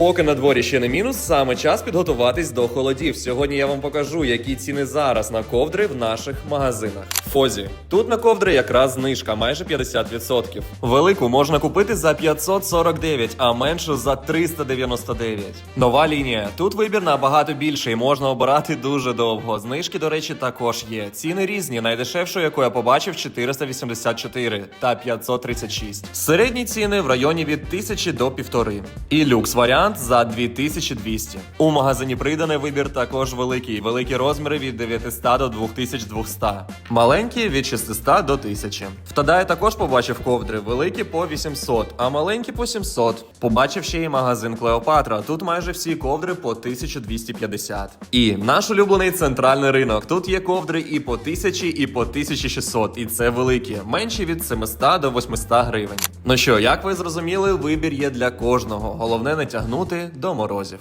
Поки на дворі ще не мінус, саме час підготуватись до холодів. Сьогодні я вам покажу, які ціни зараз на ковдри в наших магазинах. Фозі. Тут на ковдри якраз знижка, майже 50%. Велику можна купити за 549, а меншу за 399. Нова лінія. Тут вибір набагато більший, можна обирати дуже довго. Знижки, до речі, також є. Ціни різні. Найдешевшу, яку я побачив, 484 та 536. Середні ціни в районі від 1000 до 1500. І люкс варіант за 2200. У магазині приданий вибір також великий. Великі розміри від 900 до 2200. Маленькі від 600 до 1000. В Тадаї також побачив ковдри. Великі по 800, а маленькі по 700. Побачив ще й магазин Клеопатра. Тут майже всі ковдри по 1250. І наш улюблений центральний ринок. Тут є ковдри і по 1000, і по 1600. І це великі, менші від 700 до 800 гривень. Ну що, як ви зрозуміли, вибір є для кожного. Головне не тягнути до морозів.